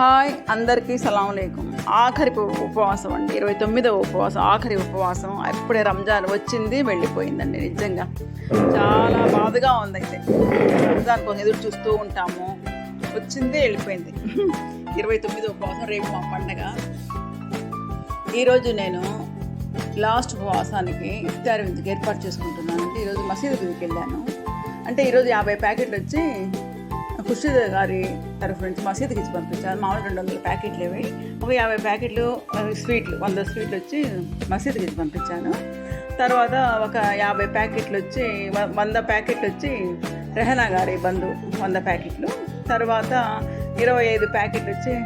Hi అందరికీ సలాం లేకుం ఆఖరి ఉపవాసం అండి. ఇరవై తొమ్మిదవ ఉపవాసం ఆఖరి ఉపవాసం. అప్పుడే రంజాన్ వచ్చింది వెళ్ళిపోయిందండి నిజంగా. చాలా బాధగా ఉంది అయితే రంజాన్ కోసం ఎదురు చూస్తూ ఉంటాము. వచ్చిందే వెళ్ళిపోయింది. ఇరవై తొమ్మిదవ ఉపవాసం రేపు మా పండగ. ఈరోజు నేను లాస్ట్ ఉపవాసానికి ఇఫ్తార్ విందుకు ఏర్పాటు చేసుకుంటున్నాను అంటే ఈరోజు మసీదు వెళ్ళాను. అంటే ఈరోజు యాభై ప్యాకెట్లు వచ్చి ఖుషీద్ గారి తరఫు నుంచి మసీదుకి ఇచ్చి పంపించాను మామూలు రెండు వందల ప్యాకెట్లు ఇవి. ఒక యాభై ప్యాకెట్లు స్వీట్లు వంద స్వీట్లు వచ్చి మసీదుకి ఇచ్చి పంపించాను. తర్వాత ఒక యాభై ప్యాకెట్లు వచ్చి వ- వంద ప్యాకెట్లు వచ్చి రెహనా గారి బంధు వంద ప్యాకెట్లు. తర్వాత ఇరవై ఐదు ప్యాకెట్లు వచ్చి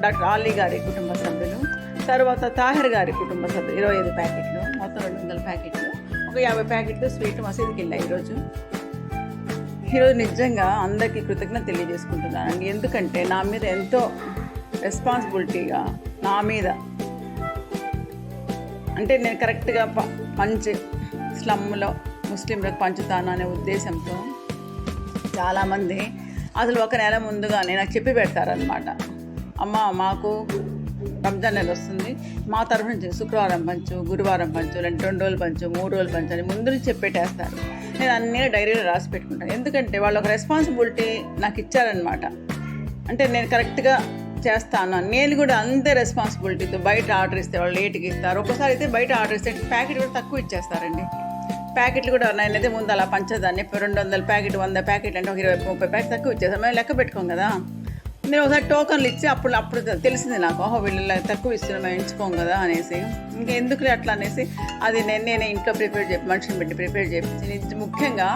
డాక్టర్ ఆలీ గారి కుటుంబ సభ్యులు. తర్వాత తాహిర్ గారి కుటుంబ సభ్యులు ఇరవై ఐదు ప్యాకెట్లు మొత్తం రెండు వందల ప్యాకెట్లు. ఒక యాభై ప్యాకెట్లు స్వీట్ మసీదుకి వెళ్ళాయి ఈరోజు. ఈరోజు నిజంగా అందరికీ కృతజ్ఞత తెలియజేసుకుంటున్నానండి ఎందుకంటే నా మీద ఎంతో రెస్పాన్సిబిలిటీగా నా మీద అంటే నేను కరెక్ట్గా ప పంచ్ స్లమ్లో ముస్లింలకు పంచుతాను అనే ఉద్దేశంతో చాలామంది అసలు ఒక నెల ముందుగానే నాకు చెప్పి పెడతారనమాట అమ్మ మాకు రంజాన్ నెల వస్తుంది. మా తరఫు నుంచి శుక్రవారం పంచు గురువారం పంచు లేదంటే రెండు రోజులు పంచు మూడు రోజులు పంచు అని ముందు నుంచి చెప్పేటేస్తారు. నేను అన్నీ డైరీలో రాసి పెట్టుకుంటాను. ఎందుకంటే వాళ్ళు ఒక రెస్పాన్సిబిలిటీ నాకు ఇచ్చారనమాట అంటే నేను కరెక్ట్గా చేస్తాను. నేను కూడా అంతే రెస్పాన్సిబిలిటీతో బయట ఆర్డర్ ఇస్తే వాళ్ళు లేట్గా ఇస్తారు. ఒకసారి అయితే బయట ఆర్డర్ ఇస్తే ప్యాకెట్ కూడా తక్కువ ఇచ్చేస్తారండి. ప్యాకెట్లు కూడా నేనైతే ముందు అలా పంచదాన్ని. రెండు వందల ప్యాకెట్ వంద ప్యాకెట్ అంటే ఒక ఇరవై ముప్పై ప్యాకెట్ తక్కువ ఇచ్చేస్తాను. మేము లెక్క పెట్టుకోం కదా. నేను ఒకసారి టోకన్లు ఇచ్చి అప్పుడు అప్పుడు తెలిసింది నాకు ఓహో వీళ్ళు తక్కువ ఇస్తున్నాం ఎంచుకోం కదా అనేసి. ఇంకా ఎందుకులే అట్లా అనేసి అది నేను నేనే ఇంట్లో ప్రిపేర్ చెప్పి మనిషిని పెట్టి ప్రిపేర్ చేయించి ముఖ్యంగా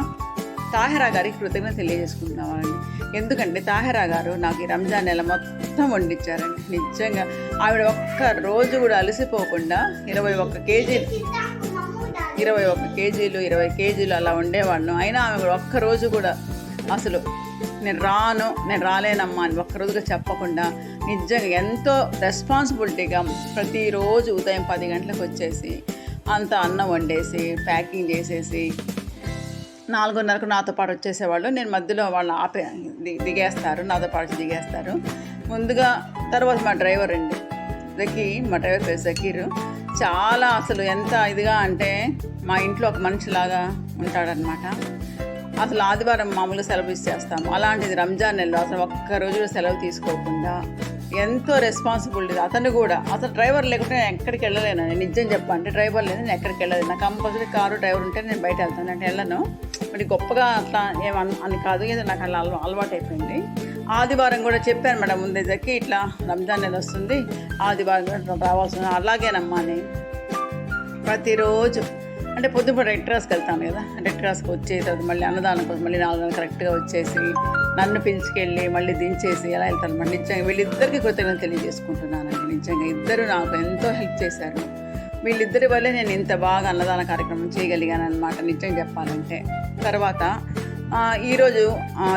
తాహెరా గారికి కృతజ్ఞత తెలియజేసుకుంటున్నామండి ఎందుకంటే తాహెరా గారు నాకు ఈ రంజాన్ నెల మొత్తం వండించారండి నిజంగా ఆవిడ ఒక్క రోజు కూడా అలసిపోకుండా ఇరవై ఒక్క కేజీలు ఇరవై ఒక్క కేజీలు ఇరవై కేజీలు అలా ఉండేవాళ్ళం అయినా ఆమె కూడా ఒక్క రోజు కూడా అసలు నేను రాను నేను రాలేనమ్మా అని ఒక్కరోజుగా చెప్పకుండా నిజంగా ఎంతో రెస్పాన్సిబిలిటీగా ప్రతిరోజు ఉదయం పది గంటలకు వచ్చేసి అంత అన్నం వండేసి ప్యాకింగ్ చేసేసి నాలుగున్నరకు నాతో పాటు వచ్చేసేవాళ్ళు. నేను మధ్యలో వాళ్ళు ఆపే ది- దిగేస్తారు నాతో పాటు దిగేస్తారు. ముందుగా తర్వాత మా డ్రైవర్ అండి. జకీ మా డ్రైవర్ పేరు జకీర్. చాలా అసలు ఎంత ఇదిగా అంటే మా ఇంట్లో ఒక మనిషిలాగా ఉంటాడనమాట అసలు ఆదివారం మామూలుగా సెలవు ఇచ్చేస్తాము. అలాంటిది రంజాన్ నెలలో అసలు ఒక్కరోజు సెలవు తీసుకోకుండా ఎంతో రెస్పాన్సిబిలిటీ అతను కూడా అసలు డ్రైవర్ లేకుంటే నేను ఎక్కడికి వెళ్ళలేను. నేను నిజం చెప్పాలంటే డ్రైవర్ లేదు నేను ఎక్కడికి వెళ్ళలేదు. నాకు కంపల్సరీ కారు డ్రైవర్ ఉంటే నేను బయట వెళ్తాను. అంటే వెళ్ళను. మరి గొప్పగా అట్లా ఏమని అని కాదు. ఏదో నాకు అలా అలవాటు అయిపోయింది ఆదివారం కూడా చెప్పాను మేడం ముందే జక్కి ఇట్లా రంజాన్ నెల వస్తుంది ఆదివారం కూడా రావాల్సిన అలాగేనమ్మా అని. ప్రతిరోజు అంటే పొద్దుపూట రెడ్ క్రాస్కి వెళ్తాను కదా. రెడ్ క్రాస్కి వచ్చేసి తర్వాత మళ్ళీ అన్నదానం కోసం మళ్ళీ నాలుగు కరెక్ట్గా వచ్చేసి నన్ను పిలుచుకెళ్ళి మళ్ళీ దించేసి ఎలా వెళ్తాను. మళ్ళీ నిజంగా వీళ్ళిద్దరికి కృతజ్ఞత తెలియజేసుకుంటున్నానండి. నిజంగా ఇద్దరు నాకు ఎంతో హెల్ప్ చేశారు. వీళ్ళిద్దరి వల్లే నేను ఇంత బాగా అన్నదాన కార్యక్రమం చేయగలిగాను అనమాట నిజం చెప్పాలంటే. తర్వాత ఈరోజు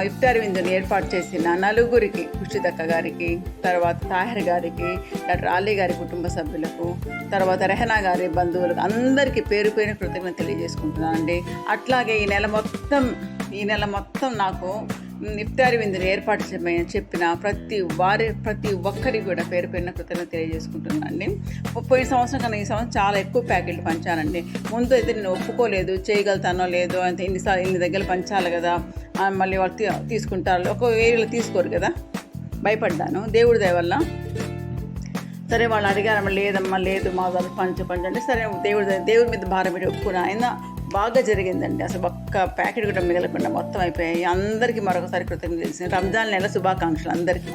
ఇఫ్తార్ విందుని ఏర్పాటు చేసిన నలుగురికి ఖుషిదక్క గారికి తర్వాత తాహిర్ గారికి డాక్టర్ ఆలీ గారి కుటుంబ సభ్యులకు తర్వాత రెహనా గారి బంధువులకు అందరికీ పేరు పేరు కృతజ్ఞత తెలియజేసుకుంటున్నానండి. అట్లాగే ఈ నెల మొత్తం ఈ నెల మొత్తం నాకు ఇఫ్తారి విందుని ఏర్పాటు చేయమని చెప్పిన ప్రతి వారి ప్రతి ఒక్కరికి కూడా పేరు పేరున కృతజ్ఞత తెలియజేసుకుంటున్నానండి. పోయిన సంవత్సరం కన్నా ఈ సంవత్సరం చాలా ఎక్కువ ప్యాకెట్లు పంచానండి. ముందు అయితే నేను ఒప్పుకోలేదు చేయగలుగుతానో లేదో అంటే ఇన్నిసార్లు ఇన్ని దగ్గర పంచాలి కదా మళ్ళీ వాళ్ళు తీసుకుంటారు. ఒక ఏరియాలో తీసుకోరు కదా భయపడ్డాను. దేవుడి దయ వల్ల. సరే వాళ్ళు అడిగారమ్మ లేదమ్మా లేదు మా దగ్గర పంచ అంటే సరే దేవుడి దేవుడి మీద భారం పెట్టి ఒప్పుకున్నా. అయినా బాగా జరిగిందండి. అసలు ఒక్క ప్యాకెట్ కూడా మిగలకుండా మొత్తం అయిపోయాయి. అందరికీ మరొకసారి కృతజ్ఞత రంజాన్ నెల శుభాకాంక్షలు అందరికీ.